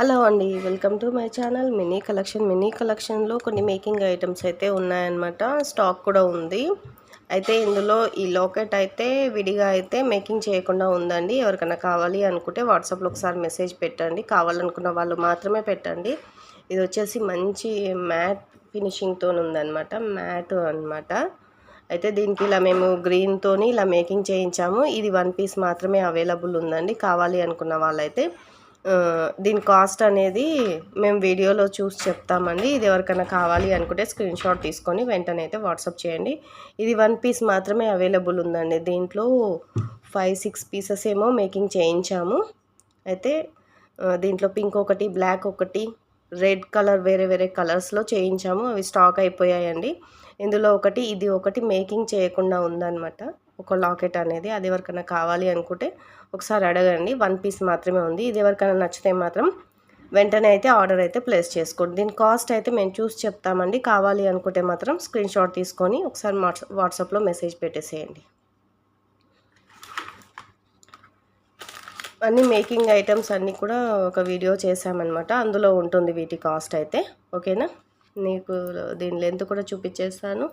Hello అండి welcome to my channel mini collection. Mini కలెక్షన్లో కొన్ని మేకింగ్ ఐటమ్స్ అయితే ఉన్నాయన్నమాట. స్టాక్ కూడా ఉంది. అయితే ఇందులో ఈ లోకెట్ అయితే విడిగా అయితే మేకింగ్ చేయకుండా ఉందండి. ఎవరికైనా కావాలి అనుకుంటే వాట్సాప్లో ఒకసారి మెసేజ్ పెట్టండి. కావాలనుకున్న వాళ్ళు మాత్రమే పెట్టండి. ఇది వచ్చేసి మంచి మ్యాట్ ఫినిషింగ్తో ఉందన్నమాట. మ్యాట్ అనమాట అయితే దీనికి ఇలా మేము గ్రీన్తోని ఇలా మేకింగ్ చేయించాము. ఇది వన్ పీస్ మాత్రమే అవైలబుల్ ఉందండి. కావాలి అనుకున్న వాళ్ళైతే దీని కాస్ట్ అనేది మేము వీడియోలో చూసి చెప్తామండి. ఇది ఎవరికైనా కావాలి అనుకుంటే స్క్రీన్ షాట్ తీసుకొని వెంటనే అయితే వాట్సాప్ చేయండి. ఇది వన్ పీస్ మాత్రమే అవైలబుల్ ఉందండి. దీంట్లో ఫైవ్ సిక్స్ పీసెస్ ఏమో మేకింగ్ చేయించాము. అయితే దీంట్లో పింక్ ఒకటి బ్లాక్ ఒకటి రెడ్ కలర్ వేరే వేరే కలర్స్లో చేయించాము. అవి స్టాక్ అయిపోయాయండి. ఇందులో ఒకటి ఇది ఒకటి మేకింగ్ చేయకుండా ఉందన్నమాట. ఒక లాకెట్ అనేది అది ఎవరికైనా కావాలి అనుకుంటే ఒకసారి అడగండి. వన్ పీస్ మాత్రమే ఉంది. ఇది ఎవరికైనా నచ్చితే మాత్రం వెంటనే అయితే ఆర్డర్ అయితే ప్లేస్ చేసుకోండి. దీని కాస్ట్ అయితే మేము చూసి చెప్తామండి. కావాలి అనుకుంటే మాత్రం స్క్రీన్ షాట్ తీసుకొని ఒకసారి వాట్సాప్లో మెసేజ్ పెట్టేసేయండి. అన్ని మేకింగ్ ఐటమ్స్ అన్నీ కూడా ఒక వీడియో చేసామన్నమాట అందులో ఉంటుంది వీటి కాస్ట్ అయితే. ఓకేనా? నీకు దీని లెంత్ కూడా చూపించేస్తాను.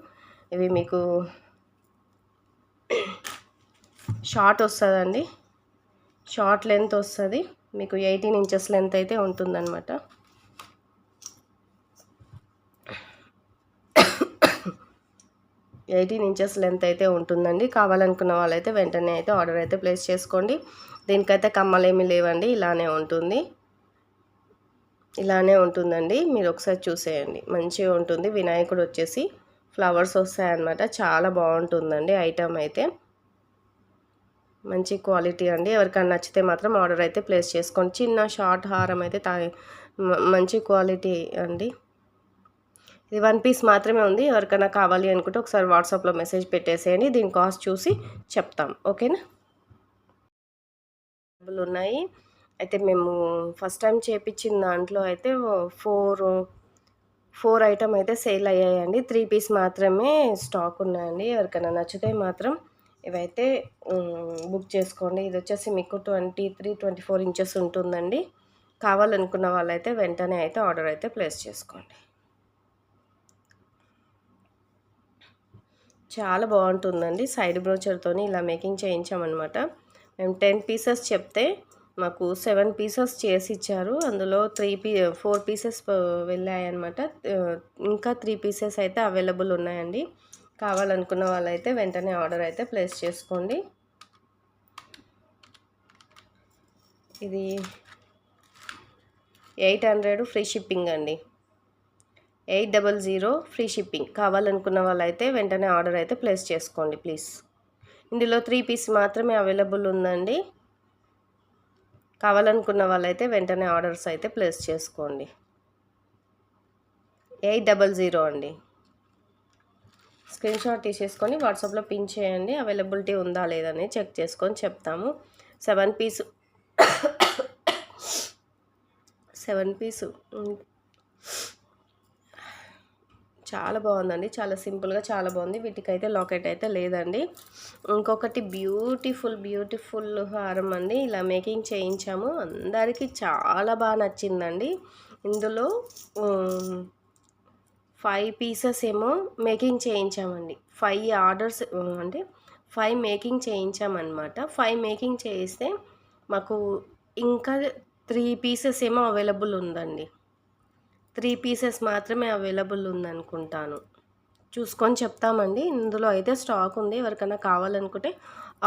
ఇవి మీకు షార్ట్ వస్తుందండి. షార్ట్ లెంత్ వస్తుంది. మీకు ఎయిటీన్ ఇంచెస్ లెంత్ అయితే ఉంటుందన్నమాట. ఎయిటీన్ ఇంచెస్ లెంత్ అయితే ఉంటుందండి. కావాలనుకున్న వాళ్ళైతే వెంటనే అయితే ఆర్డర్ అయితే ప్లేస్ చేసుకోండి. దీనికైతే కమ్మలేమి లేవండి. ఇలానే ఉంటుంది. ఇలానే ఉంటుందండి. మీరు ఒకసారి చూసేయండి. మంచిగా ఉంటుంది. వినాయకుడు వచ్చేసి ఫ్లవర్స్ వస్తాయన్నమాట. చాలా బాగుంటుందండి ఐటమ్ అయితే. మంచి క్వాలిటీ అండి. ఎవరికైనా నచ్చితే మాత్రం ఆర్డర్ అయితే ప్లేస్ చేసుకోండి. చిన్న షార్ట్ హారం అయితే తా మంచి క్వాలిటీ అండి. ఇది వన్ పీస్ మాత్రమే ఉంది. ఎవరికైనా కావాలి అనుకుంటే ఒకసారి వాట్సాప్లో మెసేజ్ పెట్టేసేయండి. దీని కాస్ట్ చూసి చెప్తాం. ఓకేనా? ఉన్నాయి. అయితే మేము ఫస్ట్ టైం చేపించిన దాంట్లో అయితే ఫోర్ ఫోర్ ఐటమ్ అయితే సేల్ అయ్యాయండి. త్రీ పీస్ మాత్రమే స్టాక్ ఉన్నాయండి. ఎవరికైనా నచ్చితే మాత్రం ఇవైతే బుక్ చేసుకోండి. ఇది వచ్చేసి మీకు twenty three twenty four inches ఉంటుందండి. కావాలనుకున్న వాళ్ళైతే వెంటనే అయితే ఆర్డర్ అయితే ప్లేస్ చేసుకోండి. చాలా బాగుంటుందండి. సైడ్ బ్రోచర్తో ఇలా మేకింగ్ చేయించామన్నమాట. మేము టెన్ పీసెస్ చెప్తే మాకు సెవెన్ పీసెస్ చేసి ఇచ్చారు. అందులో త్రీ పీ ఫోర్ పీసెస్ వెళ్ళాయన్నమాట. ఇంకా త్రీ పీసెస్ అయితే అవైలబుల్ ఉన్నాయండి. కావాలనుకున్న వాళ్ళైతే వెంటనే ఆర్డర్ అయితే ప్లేస్ చేసుకోండి. ఇది ఎయిట్ హండ్రెడ్ ఫ్రీ షిప్పింగ్ అండి. Eight double zero free shipping. కావాలనుకున్న వాళ్ళైతే వెంటనే ఆర్డర్ అయితే ప్లేస్ చేసుకోండి ప్లీజ్. ఇందులో త్రీ పీస్ మాత్రమే అవైలబుల్ ఉందండి. కావాలనుకున్న వాళ్ళైతే వెంటనే ఆర్డర్స్ అయితే ప్లేస్ చేసుకోండి. ఎయిట్ డబల్ జీరో అండి. స్క్రీన్ షాట్ తీసేసుకొని వాట్సాప్లో పిన్ చేయండి. అవైలబిలిటీ ఉందా లేదని చెక్ చేసుకొని చెప్తాము. సెవెన్ పీసు సెవెన్ పీసు చాలా బాగుందండి. చాలా సింపుల్గా చాలా బాగుంది. వీటికైతే లాకెట్ అయితే లేదండి. ఇంకొకటి బ్యూటిఫుల్ బ్యూటిఫుల్ హారం అండి. ఇలా మేకింగ్ చేయించాము. అందరికీ చాలా బాగా నచ్చిందండి. ఇందులో ఫైవ్ పీసెస్ ఏమో మేకింగ్ చేయించామండి. ఫైవ్ ఆర్డర్స్ అంటే ఫైవ్ మేకింగ్ చేయించామన్నమాట. ఫైవ్ మేకింగ్ చేయిస్తే మాకు ఇంకా త్రీ పీసెస్ ఏమో అవైలబుల్ ఉందండి. త్రీ పీసెస్ మాత్రమే అవైలబుల్ ఉందనుకుంటాను. చూసుకొని చెప్తామండి. ఇందులో అయితే స్టాక్ ఉంది. ఎవరికైనా కావాలనుకుంటే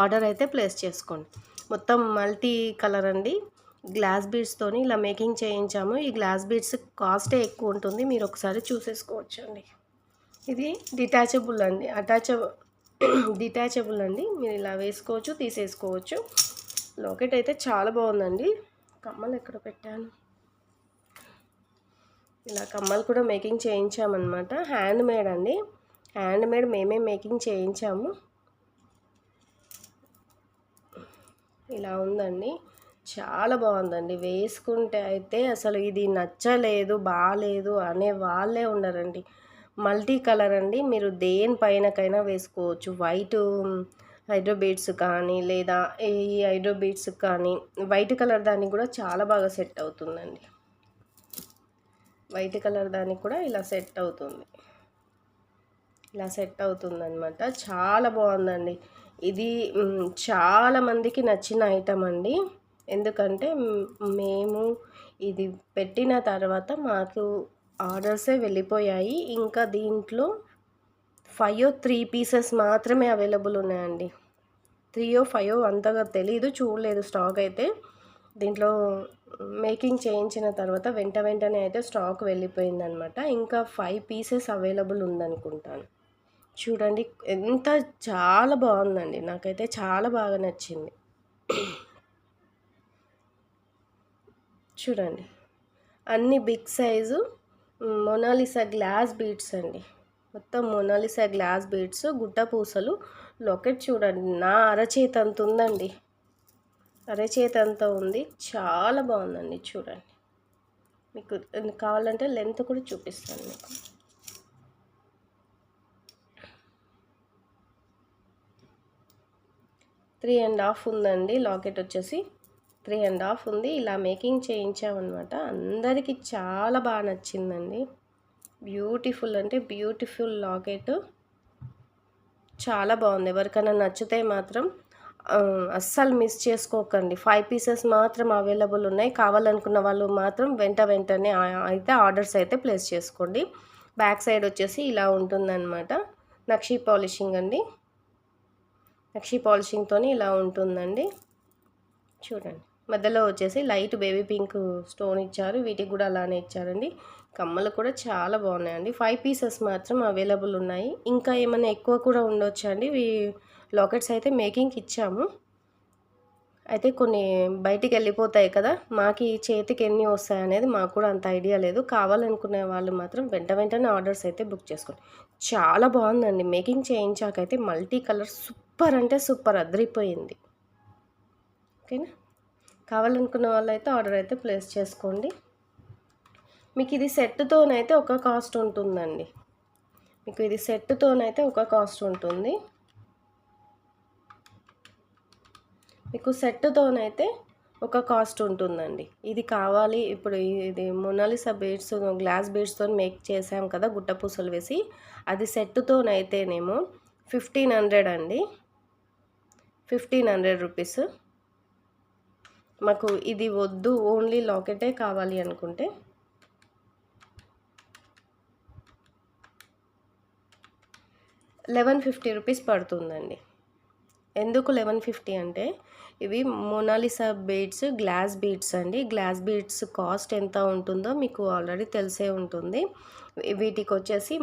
ఆర్డర్ అయితే ప్లేస్ చేసుకోండి. మొత్తం మల్టీ కలర్ అండి. గ్లాస్ బీడ్స్తోని ఇలా మేకింగ్ చేయించాము. ఈ గ్లాస్ బీడ్స్ కాస్టే ఎక్కువ ఉంటుంది. మీరు ఒకసారి చూసేసుకోవచ్చండి. ఇది డిటాచబుల్ అండి. అటాచ డిటాచబుల్ అండి. మీరు ఇలా వేసుకోవచ్చు తీసేసుకోవచ్చు. లాకెట్ అయితే చాలా బాగుందండి. కమ్మలు ఎక్కడ పెట్టాను? ఇలా కమ్మలు కూడా మేకింగ్ చేయించామన్నమాట. హ్యాండ్ మేడ్ అండి. హ్యాండ్ మేడ్ మేమే మేకింగ్ చేయించాము. ఇలా ఉందండి. చాలా బాగుందండి. వేసుకుంటే అయితే అసలు ఇది నచ్చలేదు బాగాలేదు అనే వాళ్ళే ఉండరండి మల్టీ కలర్ అండి. మీరు దేనిపైనకైనా వేసుకోవచ్చు. వైట్ హైడ్రో బీడ్స్ కానీ లేదా ఈ హైడ్రో బీడ్స్ కానీ వైట్ కలర్ దానికి కూడా చాలా బాగా సెట్ అవుతుందండి. వైట్ కలర్ దానికి కూడా ఇలా సెట్ అవుతుంది. ఇలా సెట్ అవుతుందనమాట చాలా బాగుందండి. ఇది చాలామందికి చాలా మందికి నచ్చిన ఐటమ్ అండి. ఎందుకంటే మేము ఇది పెట్టిన తర్వాత మాకు ఆర్డర్సే వెళ్ళిపోయాయి. ఇంకా దీంట్లో ఫైవ్ త్రీ పీసెస్ మాత్రమే అవైలబుల్ ఉన్నాయండి. త్రీయో ఫైవ్ అంతగా తెలియదు చూడలేదు స్టాక్ అయితే. దీంట్లో మేకింగ్ చేయించిన తర్వాత వెంట వెంటనే అయితే స్టాక్ వెళ్ళిపోయిందనమాట. ఇంకా ఫైవ్ పీసెస్ అవైలబుల్ ఉందనుకుంటాను. చూడండి ఎంత చాలా బాగుందండి. నాకైతే చాలా బాగా నచ్చింది. చూడండి. అన్ని big size Mona Lisa glass beads అండి. మొత్తం మొనాలిసా గ్లాస్ బీడ్స్ గుట్ట పూసలు లొకెట్ చూడండి. నా అరచేతి అంత ఉందండి. అరచేతి అంత ఉంది. చాలా బాగుందండి చూడండి. మీకు కావాలంటే లెంత్ కూడా చూపిస్తాను మీకు. త్రీ అండ్ హాఫ్ ఉందండి. లాకెట్ వచ్చేసి త్రీ అండ్ హాఫ్ ఉంది. ఇలా మేకింగ్ చేయించామన్నమాట. అందరికీ చాలా బాగా నచ్చిందండి. బ్యూటిఫుల్ అంటే బ్యూటిఫుల్ లాకెట్. చాలా బాగుంది. ఎవరికైనా నచ్చితే మాత్రం అస్సలు మిస్ చేసుకోకండి. ఫైవ్ పీసెస్ మాత్రం అవైలబుల్ ఉన్నాయి. కావాలనుకున్న వాళ్ళు మాత్రం వెంట వెంటనే అయితే ఆర్డర్స్ అయితే ప్లేస్ చేసుకోండి. బ్యాక్ సైడ్ వచ్చేసి ఇలా ఉంటుందన్నమాట. నక్షీ పాలిషింగ్ అండి. నక్షీ పాలిషింగ్తో ఇలా ఉంటుందండి. చూడండి. మధ్యలో వచ్చేసి లైట్ బేబీ పింక్ స్టోన్ ఇచ్చారు. వీటికి కూడా అలానే ఇచ్చారండి. కమ్మలు కూడా చాలా బాగున్నాయండి. ఫైవ్ పీసెస్ మాత్రం అవైలబుల్ ఉన్నాయి. ఇంకా ఏమైనా ఎక్కువ కూడా ఉండొచ్చు అండి? లాకెట్స్ అయితే మేకింగ్కి ఇచ్చాము. అయితే కొన్ని బయటికి వెళ్ళిపోతాయి కదా మాకు ఈ చేతికి ఎన్ని వస్తాయి అనేది మాకు కూడా అంత ఐడియా లేదు. కావాలనుకునే వాళ్ళు మాత్రం వెంట వెంటనే ఆర్డర్స్ అయితే బుక్ చేసుకోండి. చాలా బాగుందండి. మేకింగ్ చేయించాకైతే మల్టీ కలర్ సూపర్ అంటే సూపర్ అదిరిపోయింది. ఓకేనా? కావాలనుకున్న వాళ్ళు అయితే ఆర్డర్ అయితే ప్లేస్ చేసుకోండి. మీకు ఇది సెట్తోనైతే ఒక కాస్ట్ ఉంటుందండి. మీకు ఇది సెట్తోనైతే ఒక కాస్ట్ ఉంటుంది. మీకు సెట్తోనైతే ఒక కాస్ట్ ఉంటుందండి. ఇది కావాలి ఇప్పుడు ఇది మొనాలిసా బీడ్స్ గ్లాస్ బీడ్స్తో మేక్ చేసాం కదా గుట్ట పూసలు వేసి అది సెట్తోనైతేనేమో ఫిఫ్టీన్ హండ్రెడ్ అండి. Fifteen hundred rupees. మాకు ఇది వద్దు ఓన్లీ లాకెటే కావాలి అనుకుంటే. లెవెన్ ఫిఫ్టీ రూపీస్ పడుతుందండి. ఎందుకు లెవెన్ ఫిఫ్టీ అంటే ఇవి Mona Lisa beads glass beads అండి. గ్లాస్ బీడ్స్ కాస్ట్ ఎంత ఉంటుందో మీకు ఆల్రెడీ తెలిసే ఉంటుంది. వీటికి వచ్చేసి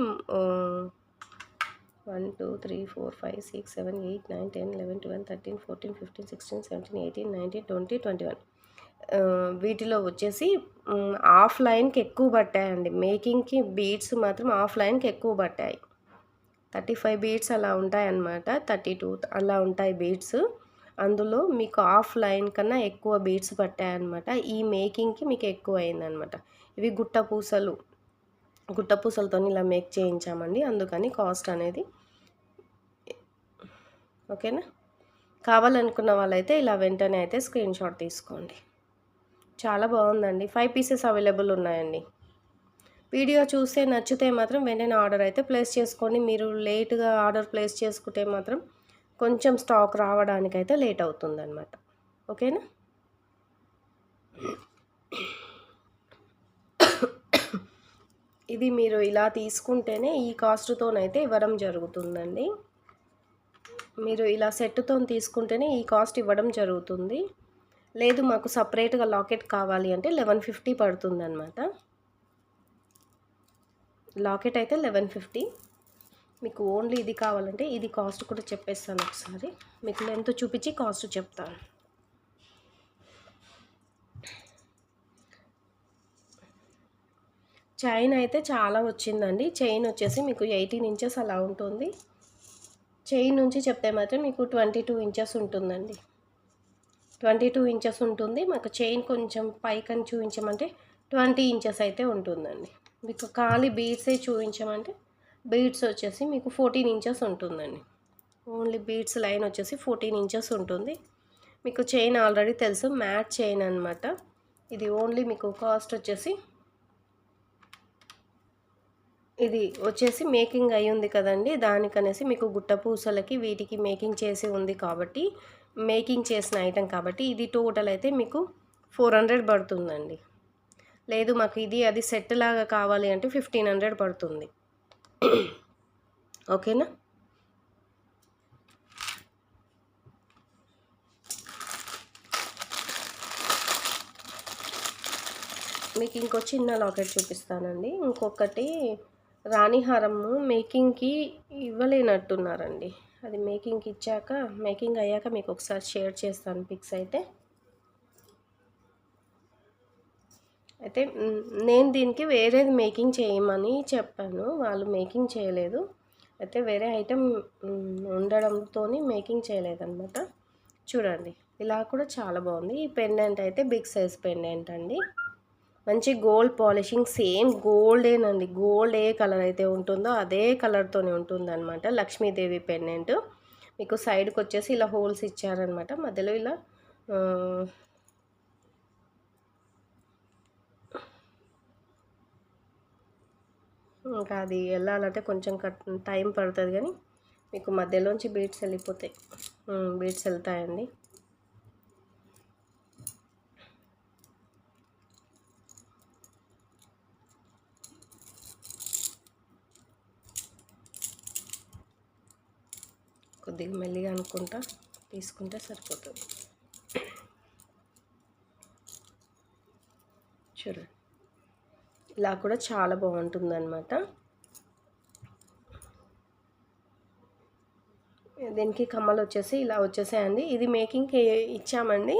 one two three four five six seven eight nine ten eleven twelve thirteen fourteen fifteen sixteen seventeen eighteen nineteen twenty twenty one వీటిలో వచ్చేసి ఆఫ్లైన్కి ఎక్కువ పట్టాయండి. మేకింగ్కి బీడ్స్ మాత్రం ఆఫ్లైన్కి ఎక్కువ పట్టాయి. థర్టీ ఫైవ్ బీడ్స్ అలా ఉంటాయి అన్నమాట థర్టీ టూ అలా ఉంటాయి బీడ్స్ అందులో మీకు ఆఫ్లైన్ కన్నా ఎక్కువ బీడ్స్ పట్టాయన్నమాట. ఈ మేకింగ్కి మీకు ఎక్కువ అయిందనమాట ఇవి గుట్ట పూసలు. గుట్టపూసలతో ఇలా మేక్ చేయించామండి. అందుకని కాస్ట్ అనేది ఓకేనా? కావాలనుకున్న వాళ్ళైతే ఇలా వెంటనే అయితే స్క్రీన్ షాట్ తీసుకోండి. చాలా బాగుందండి. ఫైవ్ పీసెస్ అవైలబుల్ ఉన్నాయండి. వీడియో చూస్తే నచ్చితే మాత్రం వెంటనే ఆర్డర్ అయితే ప్లేస్ చేసుకోండి. మీరు లేట్గా ఆర్డర్ ప్లేస్ చేసుకుంటే మాత్రం కొంచెం స్టాక్ రావడానికైతే లేట్ అవుతుందన్నమాట. ఓకేనా? ఇది మీరు ఇలా తీసుకుంటేనే ఈ కాస్ట్తోనైతే ఇవ్వడం జరుగుతుందండి. మీరు ఇలా సెట్తో తీసుకుంటేనే ఈ కాస్ట్ ఇవ్వడం జరుగుతుంది. లేదు మాకు సపరేట్గా లాకెట్ కావాలి అంటే లెవెన్ ఫిఫ్టీ పడుతుంది అనమాట లాకెట్ అయితే లెవెన్ ఫిఫ్టీ. మీకు ఓన్లీ ఇది కావాలంటే ఇది కాస్ట్ కూడా చెప్పేస్తాను ఒకసారి. మీకు లెంత్ చూపించి కాస్ట్ చెప్తాను. చైన్ అయితే చాలా వచ్చిందండి. చైన్ వచ్చేసి మీకు ఎయిటీన్ ఇంచెస్ అలా ఉంటుంది. చైన్ నుంచి చెప్తే మాత్రం మీకు ట్వంటీ టూ ఇంచెస్ ఉంటుందండి. ట్వంటీ టూ ఇంచెస్ ఉంటుంది. మాకు చైన్ కొంచెం పైకని చూపించమంటే ట్వంటీ ఇంచెస్ అయితే ఉంటుందండి. మీకు ఖాళీ బీడ్సే చూపించమంటే బీడ్స్ వచ్చేసి మీకు ఫోర్టీన్ ఇంచెస్ ఉంటుందండి. ఓన్లీ బీడ్స్ లైన్ వచ్చేసి ఫోర్టీన్ ఇంచెస్ ఉంటుంది. మీకు చైన్ ఆల్రెడీ తెలుసు మ్యాట్ చైన్ అనమాట ఇది ఓన్లీ మీకు కాస్ట్ వచ్చేసి ఇది వచ్చేసి మేకింగ్ అయి ఉంది కదండి. దానికనేసి మీకు గుట్ట పూసలకి వీటికి మేకింగ్ చేసి ఉంది కాబట్టి మేకింగ్ చేసిన ఐటెం కాబట్టి ఇది టోటల్ అయితే మీకు ఫోర్ హండ్రెడ్ పడుతుందండి. లేదు మాకు ఇది అది సెట్ లాగా కావాలి అంటే ఫిఫ్టీన్ హండ్రెడ్ పడుతుంది. ఓకేనా? మీకు ఇంకో చిన్న లాకెట్ చూపిస్తానండి. ఇంకొకటి రాణిహారము మేకింగ్కి ఇవ్వలేనట్టున్నారండి. అది మేకింగ్కి ఇచ్చాక మేకింగ్ అయ్యాక మీకు ఒకసారి షేర్ చేస్తాను పిక్స్ అయితే. అయితే నేను దీనికి వేరేది మేకింగ్ చేయమని చెప్పాను. వాళ్ళు మేకింగ్ చేయలేదు. అయితే వేరే ఐటెం ఉండడంతో మేకింగ్ చేయలేదన్నమాట. చూడండి ఇలా కూడా చాలా బాగుంది. ఈ పెండెంట్ అయితే బిగ్ సైజ్ పెండెంట్ అండి. మంచి గోల్డ్ పాలిషింగ్ సేమ్ గోల్డేనండి. గోల్డ్ ఏ కలర్ అయితే ఉంటుందో అదే కలర్తోనే ఉంటుందన్నమాట. లక్ష్మీదేవి పెండెంట్. మీకు సైడ్కి వచ్చేసి ఇలా హోల్స్ ఇచ్చారనమాట మధ్యలో ఇలా ఇంకా అది వెళ్ళాలంటే కొంచెం కట్ టైం పడుతుంది కానీ మీకు మధ్యలోంచి బీట్స్ వెళ్ళిపోతాయి. బీట్స్ వెళ్తాయండి. కొద్దిగా మెల్లిగా అనుకుంటా తీసుకుంటే సరిపోతుంది. చూడండి ఇలా కూడా చాలా బాగుంటుంది అనమాట దీనికి కమ్మలు వచ్చేసి ఇలా వచ్చేసాయండి. ఇది మేకింగ్కి ఇచ్చామండి.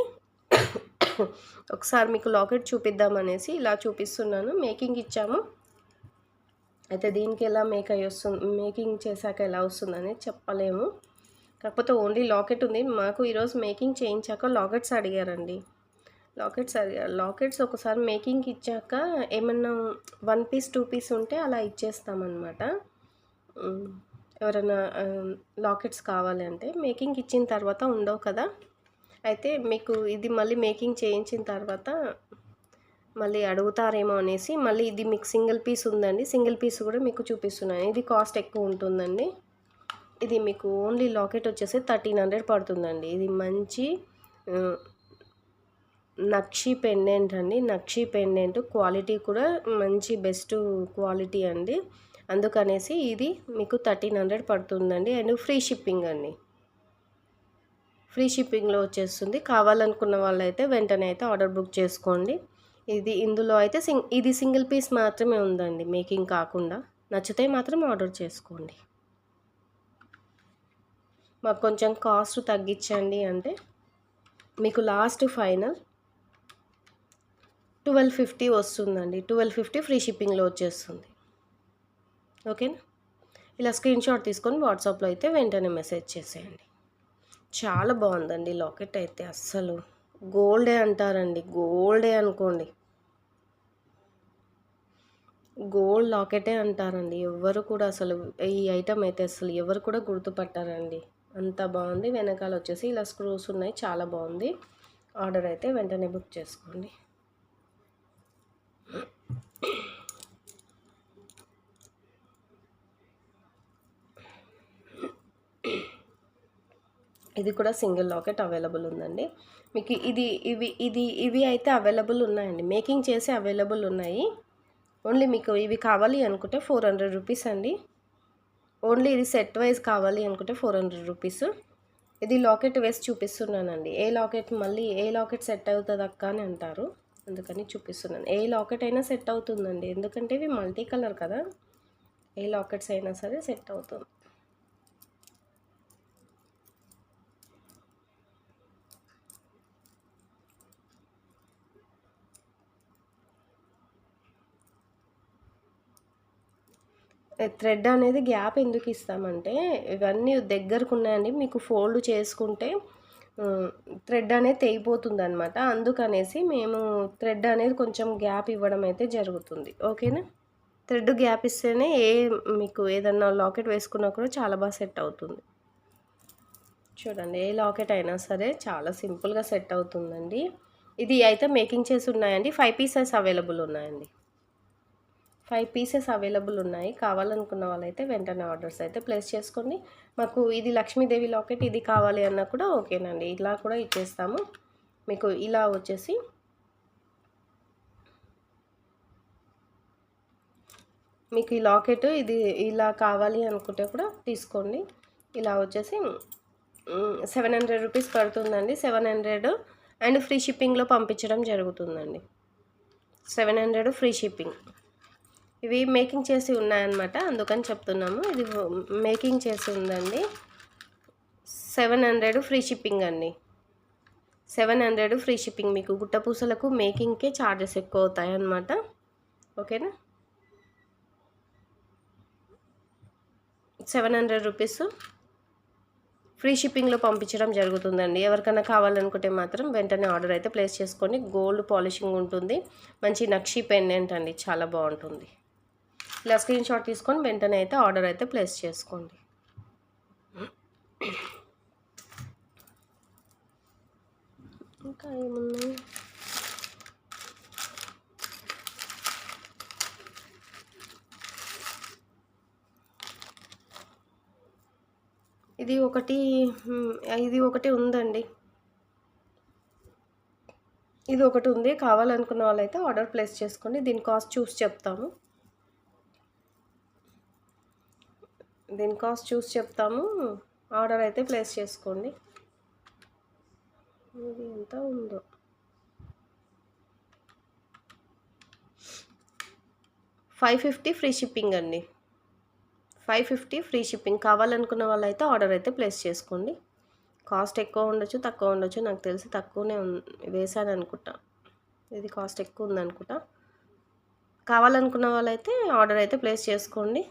ఒకసారి మీకు లాకెట్ చూపిద్దామనేసి ఇలా చూపిస్తున్నాను. మేకింగ్ ఇచ్చాము. అయితే దీనికి ఎలా మేక్ అయ్యి వస్తుంది మేకింగ్ చేశాక ఎలా వస్తుందని చెప్పలేము. కాకపోతే ఓన్లీ లాకెట్ ఉంది. మాకు ఈరోజు మేకింగ్ చేయించాక లాకెట్స్ అడిగారండి. లాకెట్స్ అడిగారు లాకెట్స్ ఒకసారి మేకింగ్ ఇచ్చాక ఏమన్నా వన్ పీస్ టూ పీస్ ఉంటే అలా ఇచ్చేస్తామన్నమాట. ఎవరైనా లాకెట్స్ కావాలి అంటే మేకింగ్ ఇచ్చిన తర్వాత ఉండవు కదా. అయితే మీకు ఇది మళ్ళీ మేకింగ్ చేయించిన తర్వాత మళ్ళీ అడుగుతారేమో అనేసి మళ్ళీ ఇది మీకు సింగిల్ పీస్ ఉందండి. సింగిల్ పీస్ కూడా మీకు చూపిస్తున్నాను. ఇది కాస్ట్ ఎక్కువ ఉంటుందండి. ఇది మీకు ఓన్లీ లాకెట్ వచ్చేసి థర్టీన్ హండ్రెడ్ పడుతుందండి. ఇది మంచి నక్షి పెండెంట్ అండి. నక్షి పెండెంట్ క్వాలిటీ కూడా మంచి బెస్ట్ క్వాలిటీ అండి. అందుకనేసి ఇది మీకు థర్టీన్ హండ్రెడ్ పడుతుందండి. అండ్ ఫ్రీ షిప్పింగ్ అండి. ఫ్రీ షిప్పింగ్లో వచ్చేస్తుంది. కావాలనుకున్న వాళ్ళైతే వెంటనే అయితే ఆర్డర్ బుక్ చేసుకోండి. ఇది ఇందులో అయితే సింగ్ ఇది సింగిల్ పీస్ మాత్రమే ఉందండి. మేకింగ్ కాకుండా నచ్చితే మాత్రం ఆర్డర్ చేసుకోండి. మాకు కొంచెం కాస్ట్ తగ్గించండి అంటే మీకు లాస్ట్ ఫైనల్ ట్వెల్వ్ ఫిఫ్టీ వస్తుందండి. ట్వెల్వ్ ఫిఫ్టీ ఫ్రీ షిప్పింగ్లో వచ్చేస్తుంది. ఓకేనా? ఇలా స్క్రీన్ షాట్ తీసుకొని వాట్సాప్లో అయితే వెంటనే మెసేజ్ చేసేయండి. చాలా బాగుందండి లాకెట్ అయితే అస్సలు. గోల్డే అంటారండి. గోల్డే అనుకోండి. గోల్డ్ లాకెటే అంటారండి. ఎవరు కూడా అసలు ఈ ఐటమ్ అయితే అసలు ఎవరు కూడా గుర్తుపట్టారండి. అంత బాగుంది. వెనకాల వచ్చేసి ఇలా స్క్రూస్ ఉన్నాయి. చాలా బాగుంది. ఆర్డర్ అయితే వెంటనే బుక్ చేసుకోండి. ఇది కూడా సింగిల్ లాకెట్ అవైలబుల్ ఉందండి. మీకు ఇది ఇవి ఇది ఇవి అయితే అవైలబుల్ ఉన్నాయండి. మేకింగ్ చేసి అవైలబుల్ ఉన్నాయి. ఓన్లీ మీకు ఇవి కావాలి అనుకుంటే ఫోర్ హండ్రెడ్ రూపీస్ అండి. ఓన్లీ ఇది సెట్ వైజ్ కావాలి అనుకుంటే ఫోర్ హండ్రెడ్ రూపీస్. ఇది లాకెట్ వేసి చూపిస్తున్నానండి. ఏ లాకెట్ మళ్ళీ ఏ లాకెట్ సెట్ అవుతుంది అక్క అని అంటారు. అందుకని చూపిస్తున్నాను. ఏ లాకెట్ అయినా సెట్ అవుతుందండి. ఎందుకంటే ఇవి మల్టీ కలర్ కదా. ఏ లాకెట్స్ అయినా సరే సెట్ అవుతుంది. థ్రెడ్ అనేది గ్యాప్ ఎందుకు ఇస్తామంటే ఇవన్నీ దగ్గరకు ఉన్నాయండి మీకు ఫోల్డ్ చేసుకుంటే థ్రెడ్ అనేది తెగిపోతుంది అనమాట అందుకనేసి మేము థ్రెడ్ అనేది కొంచెం గ్యాప్ ఇవ్వడం అయితే జరుగుతుంది. ఓకేనా? థ్రెడ్ గ్యాప్ ఇస్తేనే ఏ మీకు ఏదన్నా లాకెట్ వేసుకున్నా కూడా చాలా బాగా సెట్ అవుతుంది. చూడండి ఏ లాకెట్ అయినా సరే చాలా సింపుల్గా సెట్ అవుతుందండి. ఇది అయితే మేకింగ్ చేసి ఉన్నాయండి. ఫైవ్ పీసెస్ అవైలబుల్ ఉన్నాయండి. ఫైవ్ పీసెస్ అవైలబుల్ ఉన్నాయి. కావాలనుకున్న వాళ్ళైతే వెంటనే ఆర్డర్స్ అయితే ప్లేస్ చేసుకోండి మాకు ఇది లక్ష్మీదేవి లాకెట్ ఇది కావాలి అన్నా కూడా ఓకేనండి. ఇలా కూడా ఇచ్చేస్తాము. మీకు ఇలా వచ్చేసి మీకు ఈ లాకెట్ ఇది ఇలా కావాలి అనుకుంటే కూడా తీసుకోండి. ఇలా వచ్చేసి సెవెన్ హండ్రెడ్ రూపీస్ పడుతుందండి. సెవెన్ హండ్రెడ్ అండ్ ఫ్రీ షిప్పింగ్లో పంపించడం జరుగుతుందండి. Seven hundred free shipping. ఇవి మేకింగ్ చేసి ఉన్నాయన్నమాట. అందుకని చెప్తున్నాము. ఇది మేకింగ్ చేసి ఉందండి. సెవెన్ హండ్రెడ్ ఫ్రీ షిప్పింగ్ అండి. సెవెన్ హండ్రెడ్ ఫ్రీ షిప్పింగ్ మీకు గుట్టపూసలకు మేకింగ్కే ఛార్జెస్ ఎక్కువ అవుతాయి అన్నమాట ఓకేనా? సెవెన్ హండ్రెడ్ రూపీస్ ఫ్రీ షిప్పింగ్లో పంపించడం జరుగుతుందండి. ఎవరికైనా కావాలనుకుంటే మాత్రం వెంటనే ఆర్డర్ అయితే ప్లేస్ చేసుకోండి గోల్డ్ పాలిషింగ్ ఉంటుంది. మంచి నక్షి పెండెంట్ అండి. చాలా బాగుంటుంది. ఇలా స్క్రీన్ షాట్ తీసుకొని వెంటనే అయితే ఆర్డర్ అయితే ప్లేస్ చేసుకోండి. ఇంకా ఏమున్నాయి? ఇది ఒకటి ఇది ఒకటి ఉందండి. ఇది ఒకటి ఉంది. కావాలనుకున్న వాళ్ళైతే ఆర్డర్ ప్లేస్ చేసుకోండి. దీని కాస్ట్ చూసి చెప్తాము. దీని కాస్ట్ చూసి చెప్తాము. ఆర్డర్ అయితే ప్లేస్ చేసుకోండి. ఇది ఎంత ఉందో. ఫైవ్ ఫిఫ్టీ ఫ్రీ షిప్పింగ్ అండి. ఫైవ్ ఫిఫ్టీ ఫ్రీ షిప్పింగ్ కావాలనుకున్న వాళ్ళైతే ఆర్డర్ అయితే ప్లేస్ చేసుకోండి. కాస్ట్ ఎక్కువ ఉండొచ్చు తక్కువ ఉండొచ్చు. నాకు తెలిసి తక్కువనే ఉం- అనుకుంటా. ఇది కాస్ట్ ఎక్కువ ఉందనుకుంటా. కావాలనుకున్న వాళ్ళైతే ఆర్డర్ అయితే ప్లేస్ చేసుకోండి.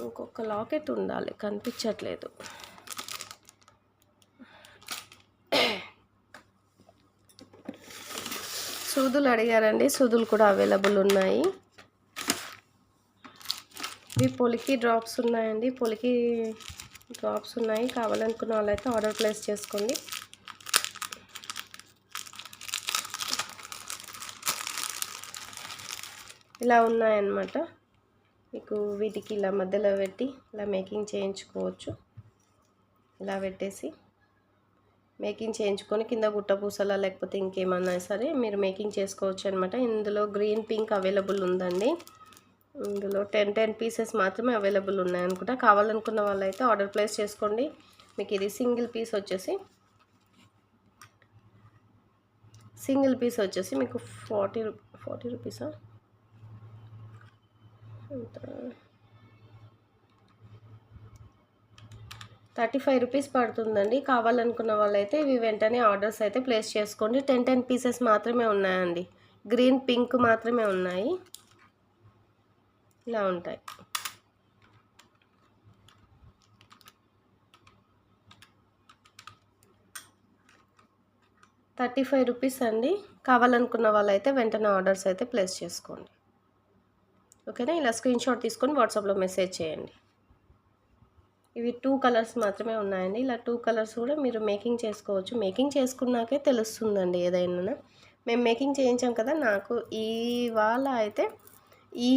ఇంకొక లాకెట్ ఉండాలి కనిపించట్లేదు. సూదులు అడిగారండి సూదులు కూడా అవైలబుల్ ఉన్నాయి. ఇవి పొలికి డ్రాప్స్ ఉన్నాయండి పొలికి డ్రాప్స్ ఉన్నాయి. కావాలనుకున్న వాళ్ళైతే ఆర్డర్ ప్లేస్ చేసుకోండి. ఇలా ఉన్నాయన్నమాట. మీకు వీటికి ఇలా మధ్యలో పెట్టి ఇలా మేకింగ్ చేయించుకోవచ్చు. ఇలా పెట్టేసి మేకింగ్ చేయించుకొని కింద గుట్ట పూసలా లేకపోతే ఇంకేమన్నా సరే మీరు మేకింగ్ చేసుకోవచ్చు అనమాట ఇందులో గ్రీన్ పింక్ అవైలబుల్ ఉందండి. ఇందులో టెన్ టెన్ పీసెస్ మాత్రమే అవైలబుల్ ఉన్నాయనుకుంటా. కావాలనుకున్న వాళ్ళైతే ఆర్డర్ ప్లేస్ చేసుకోండి. మీకు ఇది సింగిల్ పీస్ వచ్చేసి సింగిల్ పీస్ వచ్చేసి మీకు ఫార్టీ ఫార్టీ రూపీసా? థర్టీ ఫైవ్ రూపీస్ పడుతుందండి. కావాలనుకున్న వాళ్ళైతే ఇవి వెంటనే ఆర్డర్స్ అయితే ప్లేస్ చేసుకోండి. టెన్ టెన్ పీసెస్ మాత్రమే ఉన్నాయండి. గ్రీన్ పింక్ మాత్రమే ఉన్నాయి. ఇలా ఉంటాయి. థర్టీ ఫైవ్ రూపీస్ అండి. కావాలనుకున్న వాళ్ళైతే వెంటనే ఆర్డర్స్ అయితే ప్లేస్ చేసుకోండి. ఓకేనా? ఇలా స్క్రీన్ షాట్ తీసుకొని వాట్సాప్లో మెసేజ్ చేయండి. ఇవి టూ కలర్స్ మాత్రమే ఉన్నాయండి. ఇలా టూ కలర్స్ కూడా మీరు మేకింగ్ చేసుకోవచ్చు. మేకింగ్ చేసుకున్నాకే తెలుస్తుందండి ఏదైనా. మేము మేకింగ్ చేయించాం కదా నాకు ఇవాళ అయితే ఈ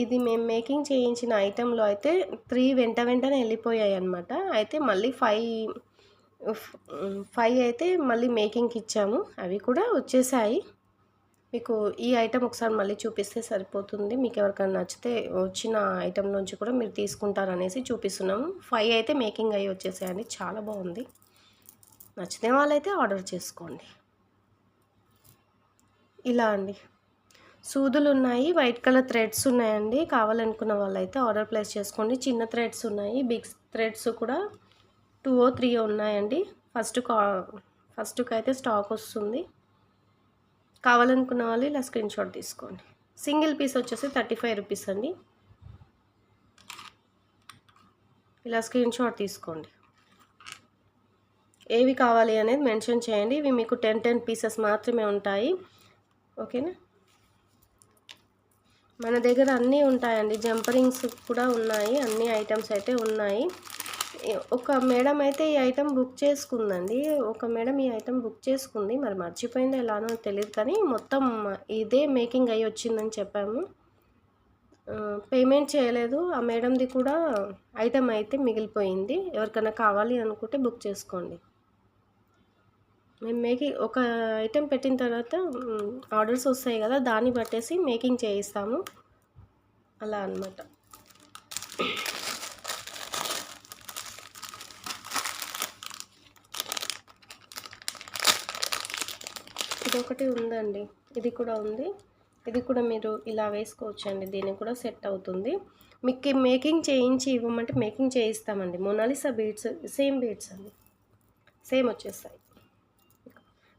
ఇది మేము మేకింగ్ చేయించిన ఐటెంలో అయితే త్రీ వెంట వెంటనే వెళ్ళిపోయాయి అనమాట అయితే మళ్ళీ ఫైవ్ ఫైవ్ అయితే మళ్ళీ మేకింగ్కి ఇచ్చాము. అవి కూడా వచ్చేసాయి. మీకు ఈ ఐటెం ఒకసారి మళ్ళీ చూపిస్తే సరిపోతుంది. మీకు ఎవరికైనా నచ్చితే వచ్చిన ఐటెం నుంచి కూడా మీరు తీసుకుంటారనేసి చూపిస్తున్నాము ఫైవ్ అయితే మేకింగ్ అయ్యి వచ్చేసాయండి. చాలా బాగుంది. నచ్చితే వాళ్ళైతే ఆర్డర్ చేసుకోండి. ఇలా అండి. సూదులు ఉన్నాయి. వైట్ కలర్ థ్రెడ్స్ ఉన్నాయండి. కావాలనుకున్న వాళ్ళైతే ఆర్డర్ ప్లేస్ చేసుకోండి. చిన్న థ్రెడ్స్ ఉన్నాయి. బిగ్ థ్రెడ్స్ కూడా టూ ఓ త్రీ ఉన్నాయండి. ఫస్ట్ కా ఫస్ట్కి అయితే స్టాక్ వస్తుంది. కావాలనుకున్న వాళ్ళు ఇలా స్క్రీన్ షాట్ తీసుకోండి. సింగిల్ పీస్ వచ్చేసి థర్టీ ఫైవ్ రూపీస్ అండి. ఇలా స్క్రీన్ షాట్ తీసుకోండి. ఏవి కావాలి అనేది మెన్షన్ చేయండి. ఇవి మీకు టెన్ టెన్ పీసెస్ మాత్రమే ఉంటాయి. ఓకేనా మన దగ్గర అన్నీ ఉంటాయండి. జంపరింగ్స్ కూడా ఉన్నాయి. అన్ని ఐటమ్స్ అయితే ఉన్నాయి. ఒక మేడం అయితే ఈ ఐటెం బుక్ చేసుకుందండి. ఒక మేడం ఈ ఐటెం బుక్ చేసుకుంది. మరి మర్చిపోయిందో ఎలానో తెలియదు కానీ మొత్తం ఇదే మేకింగ్ అయ్యి వచ్చిందని చెప్పాము. పేమెంట్ చేయలేదు. ఆ మేడంది కూడా ఐటెం అయితే మిగిలిపోయింది. ఎవరికైనా కావాలి అనుకుంటే బుక్ చేసుకోండి. మేము మేకింగ్ ఒక ఐటెం పెట్టిన తర్వాత ఆర్డర్స్ వస్తాయి కదా దాన్ని బట్టేసి మేకింగ్ చేయిస్తాము. అలా అనమాట ఇంకొకటి ఒకటి ఉందండి. ఇది కూడా ఉంది. ఇది కూడా మీరు ఇలా వేసుకోవచ్చండి. దీనికి కూడా సెట్ అవుతుంది. మీకు మేకింగ్ చేయించి ఇవ్వమంటే making చేయిస్తామండి. Mona Lisa beads same beads అండి. సేమ్ వచ్చేస్తాయి.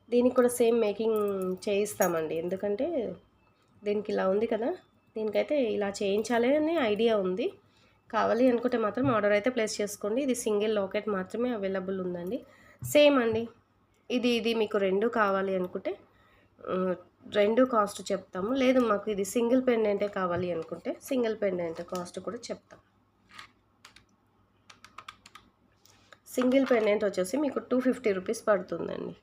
దీనికి కూడా సేమ్ మేకింగ్ చేయిస్తామండి. ఎందుకంటే దీనికి ఇలా ఉంది కదా. దీనికైతే ఇలా చేయించాలి అనే ఐడియా ఉంది. కావాలి అనుకుంటే మాత్రం ఆర్డర్ అయితే ప్లేస్ చేసుకోండి. ఇది సింగిల్ లాకెట్ మాత్రమే అవైలబుల్ ఉందండి. సేమ్ అండి. ఇది ఇది మీకు రెండు కావాలి అనుకుంటే రెండు కాస్ట్ చెప్తాము. లేదు మాకు ఇది సింగిల్ పెండెంటే కావాలి అనుకుంటే సింగిల్ పెండెంట్ కాస్ట్ కూడా చెప్తాం. సింగిల్ పెండెంట్ వచ్చేసి మీకు టూ ఫిఫ్టీ రూపీస్ పడుతుందండి.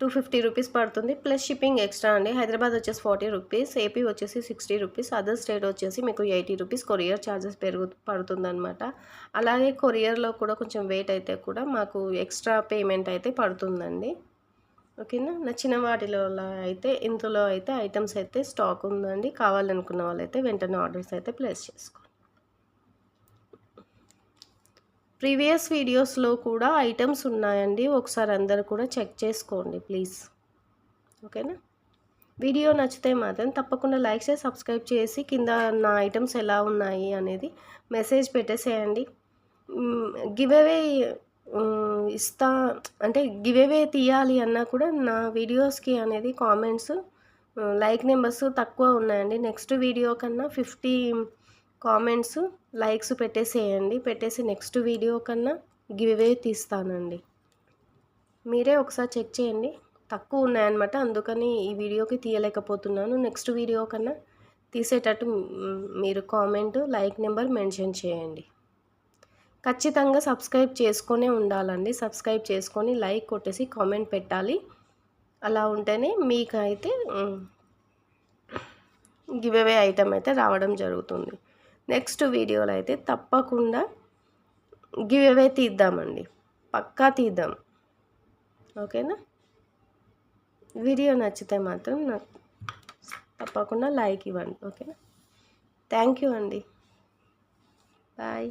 టూ ఫిఫ్టీ రూపీస్ పడుతుంది. ప్లస్ షిప్పింగ్ ఎక్స్ట్రా అండి. హైదరాబాద్ వచ్చేసి ఫార్టీ రూపీస్ ఏపీ వచ్చేసి సిక్స్టీ రూపీస్ అదర్ స్టేట్ వచ్చేసి మీకు ఎయిటీ రూపీస్ కొరియర్ ఛార్జెస్ పెరుగు పడుతుందన్నమాట. అలాగే కొరియర్లో కూడా కొంచెం వెయిట్ అయితే కూడా మాకు ఎక్స్ట్రా పేమెంట్ అయితే పడుతుందండి. ఓకేనా? నచ్చిన వాటిలో అయితే ఇందులో అయితే ఐటమ్స్ అయితే స్టాక్ ఉందండి. కావాలనుకున్న వాళ్ళైతే వెంటనే ఆర్డర్స్ అయితే ప్లేస్ చేసుకోండి. ప్రీవియస్ వీడియోస్లో కూడా ఐటమ్స్ ఉన్నాయండి. ఒకసారి అందరు కూడా చెక్ చేసుకోండి ప్లీజ్. ఓకేనా? వీడియో నచ్చితే మాత్రం తప్పకుండా లైక్ చేసి సబ్స్క్రైబ్ చేసి కింద నా ఐటమ్స్ ఎలా ఉన్నాయి అనేది మెసేజ్ పెట్టేసేయండి. గివ్ అవే ఇస్తా అంటే గివ్ అవే తీయాలి అన్నా కూడా నా వీడియోస్కి అనేది కామెంట్స్ లైక్ నెంబర్స్ తక్కువ ఉన్నాయండి. నెక్స్ట్ వీడియో కన్నా ఫిఫ్టీ కామెంట్స్ లైక్స్ పెట్టేసేయండి. పెట్టేసి నెక్స్ట్ వీడియో కన్నా గివ్ అవే తీస్తానండి. మీరే ఒకసారి చెక్ చేయండి. తక్కువ ఉన్నాయన్నమాట అందుకని ఈ వీడియోకి తీయలేకపోతున్నాను. నెక్స్ట్ వీడియో కన్నా తీసేటట్టు మీరు కామెంట్ లైక్ నెంబర్ మెన్షన్ చేయండి. ఖచ్చితంగా సబ్స్క్రైబ్ చేసుకొనే ఉండాలండి. సబ్స్క్రైబ్ చేసుకొని లైక్ కొట్టేసి కామెంట్ పెట్టాలి. అలా ఉంటేనే మీకైతే గివ్ అవే ఐటమ్ అయితే రావడం జరుగుతుంది. నెక్స్ట్ వీడియోలో అయితే తప్పకుండా గివ్ అవే తీద్దామండి. పక్కా తీద్దాం. ఓకేనా? వీడియో నచ్చితే మాత్రం నాకు తప్పకుండా లైక్ ఇవ్వండి. ఓకేనా? థ్యాంక్ యూ అండి. బాయ్.